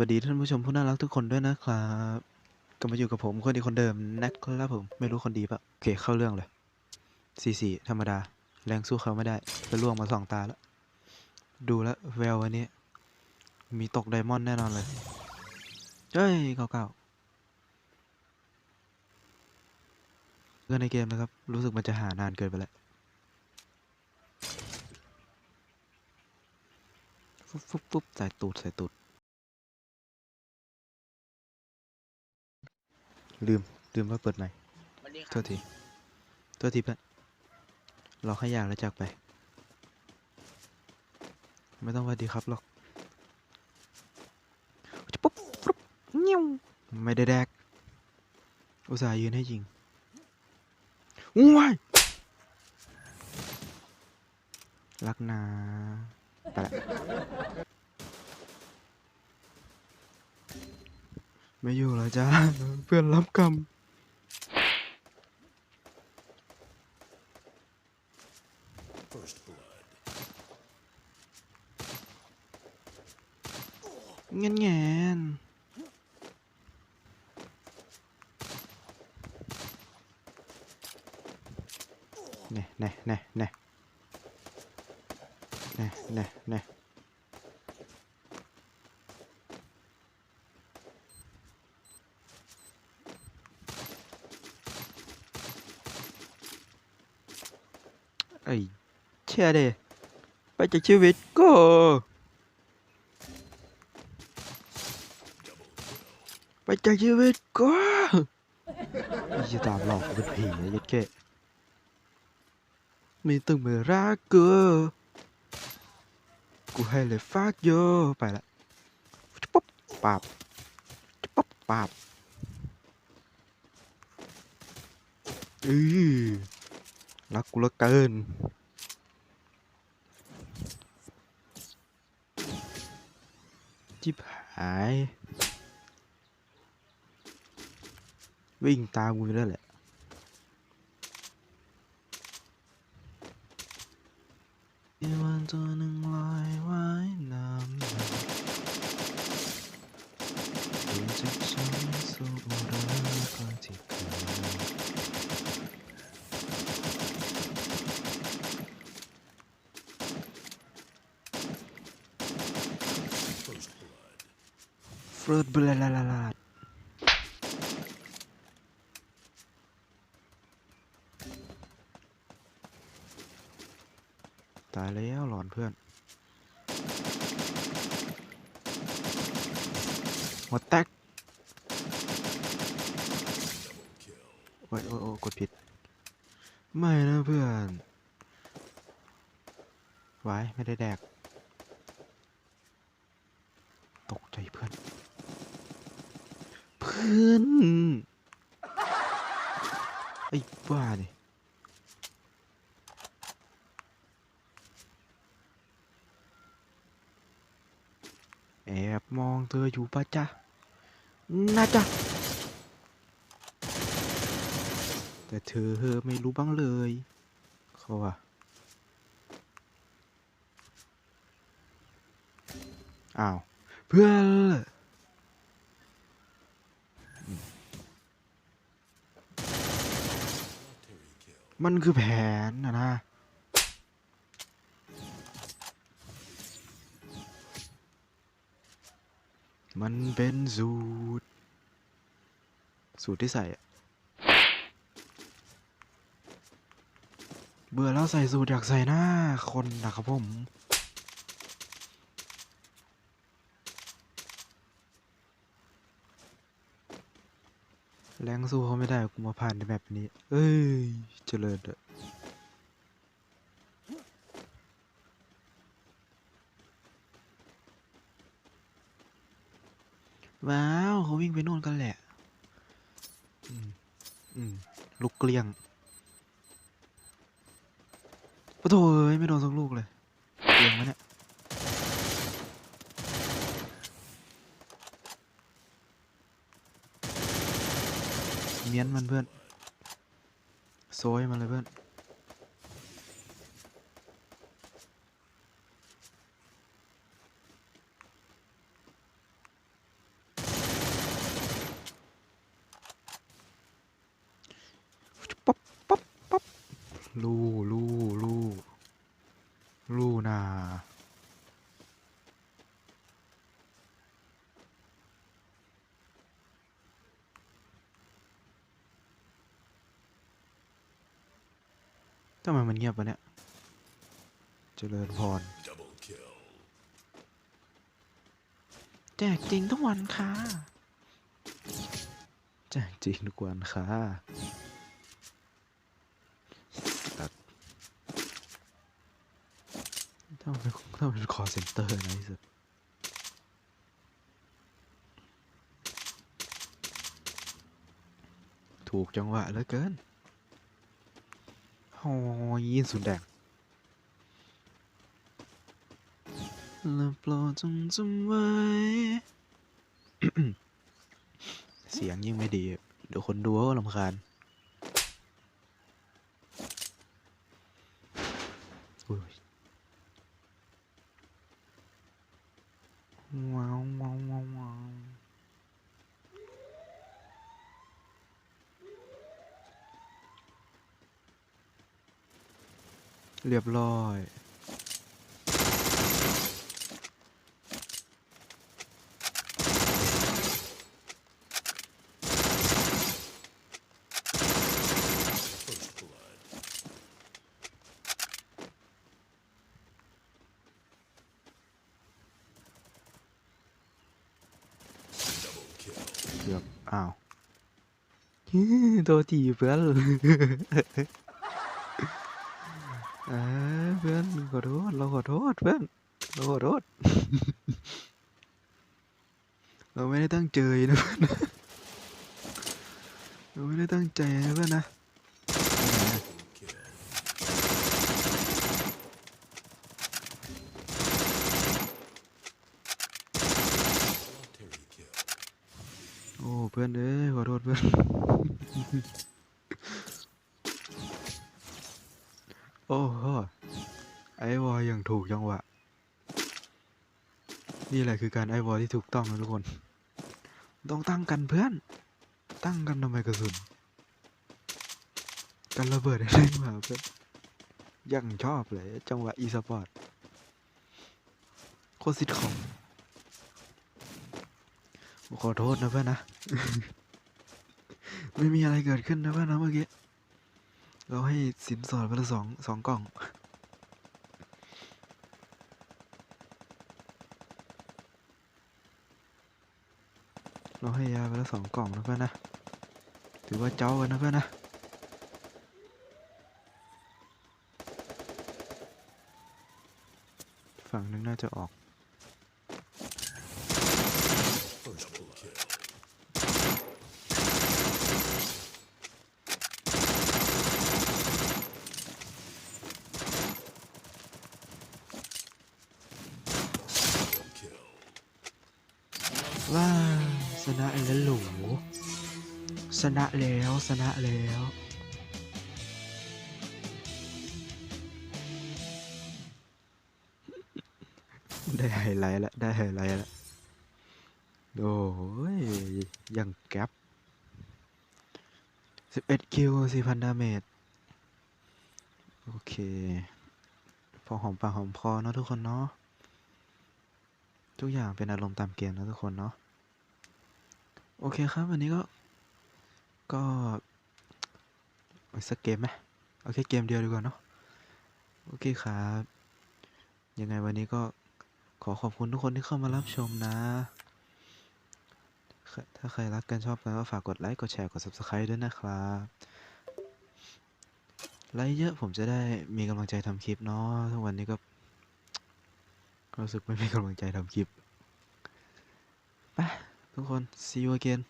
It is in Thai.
วัสดีท่านผู้ชมผู้น่ารักทุกคนด้วยนะครับกลับมาอยู่กับผมคนดีคนเดิมนะครับผมไม่รู้คนดีปะโอเคเข้าเรื่องเลยสี่สี่ธรรมดา แรงสู้เขาไม่ได้ไปล่วงมาสองตาแล้ว ดูแล้วแวววันนี้ มีตกไดมอนด์แน่นอนเลย เฮ้ยเก่าเก่าเพื่อนในเกมนะครับ รู้สึกมันจะหานานเกินไปแล้วฟุ๊บฟุบฟุบใส่ตูดใส่ตูด ลืม ลืมว่าเปิดใหม่สวัสดีคโทรับษทีโทษทีเพื่อนรอแค่อยากแล้วจากไป ไม่ต้องหวัสดีครับหรอกจะปุ๊บปุ๊บนิ้วไม่ได้แดก อุตส่าห์ยืนให้ยิงว้ายรักนาไปละ ไม่อยู่แล้วจ้าเพื่อนรับกรรมเงี้ยเงี้ยเน่เน่เน่เน่เน่เน่เน่ไอ้เชื่อเดไปจากชีวิตก็ไปจากชีวิตก็จะตามหลอกเป็นผีนะยัดแค่ไม่ต้องมารักกูกูให้เลยฟากโยไปละจะป๊บปาบจะป๊บปาบอือรักกูเหละเกิน จิบหาย วิ่งตามกูอยู่นั่นแหละ มีวันตัวหนึ่งลอยว่ายน้ำมาดูจากฉันสู่รักที่เคย ฟรุตบลาลาลาลาตายแล้วหลอนเพื่อน หัวแตกโอ้ยโอ้ยโอ้ยกดผิด ไม่นะเพื่อนไว้ไม่ได้แดก ตกใจเพื่อน เพื่อนไอ้บ้าเนี่ยแอบมองเธออยู่ปะจ๊ะนะจ๊ะ แต่เธอไม่รู้บ้างเลย เขาว่าอ้าว เพื่อน มันคือแผนนะนะมันเป็นสูตร สูตรที่ใส่อะเบื่อแล้วใส่สูตรอยากใส่หน้าคนนะครับผม แรงสู้เขาไม่ได้กูมาผ่านในแบบนี้ เอ้ย เจริญเด้อว้าวเขาวิ่งไปโน่นกันแหละ อืม อืม ลูกเกลี้ยงปะโถเอ้ยไม่โดนสักลูกเลย มียนมันเพื่อนโซยมันเลยเพื่อนป๊อปป๊อปป๊อปลู ทำไมมันเงียบวะเนี่ย เจริญพร แจกจริงทุกวันค่ะ แจกจริงทุกวันค่ะ ตัดต้องเป็นต้องเป็นคอเซ็นเตอร์นะที่สุดถูกจังหวะเหลือเกิน โอ้ยยินสุดแดงและโปรดจงจำไว้ เสียงยิ่งไม่ดี เดี๋ยวคนดูเขาก็รำคาญอุ้ยว้าวว้าวว้าวว้าว เรียบร้อย เกือบอ้าว ตัวทีเพื่อน ออเพื่อนขอโทษเราขอโทษเพื่อนเราขอโทษ เราไม่ได้ตั้งใจนะเพื่อนเราไม่ได้ตั้งใจนะเพื่อนนะโอ้เพื่อนเอ้ยขอโทษเพื่อน โอ้โหไอวอลอย่างถูกจังหวะ นี่แหละคือการไอวอลที่ถูกต้องนะทุกคน ต้องตั้งกันเพื่อน ตั้งกันทำไมกระสุน กันระเบิดได้มาเพื่อนยังชอบเลย จังหวะอีสปอร์ตโคตรซิทคอมขอโทษนะเพื่อนนะ ไม่มีอะไรเกิดขึ้นนะเพื่อนนะเมื่อกี้ เราให้สินสอดไปละสองสองกล่อง เราให้ยาไปละสองกล่องนะเพื่อนนะ ถือว่าเจ้ากันนะเพื่อนนะฝั่งนึงน่าจะออก ว้าชนะแล้วหลูชนะแล้วชนะแล้วได้ไฮไลท์แล้วได้ไฮไลท์แล้วโอ้ยยังแก๊ปสิบเอ็ดคิวสี่พันดาเมจ โอเค พอหอมปากหอมคอเนอะทุกคนเนาะ ทุกอย่างเป็นอารมณ์ตามเกมนะทุกคนเนาะโอเคครับ วันนี้ก็ ก็สักเกมไหมเอาแค่เกมเดียวดีกว่าเนาะโอเคครับ ยังไงวันนี้ก็ขอขอบคุณทุกคนที่เข้ามารับชมนะ ถ้าใครรักกันชอบกันก็ฝากกดไลค์ กดแชร์ กด subscribe ด้วยนะครับไลค์เยอะผมจะได้มีกำลังใจทำคลิปเนาะทุกวันนี้ก็ รู้สึกไม่มีกำลังใจทำคลิปไปทุกคน see you again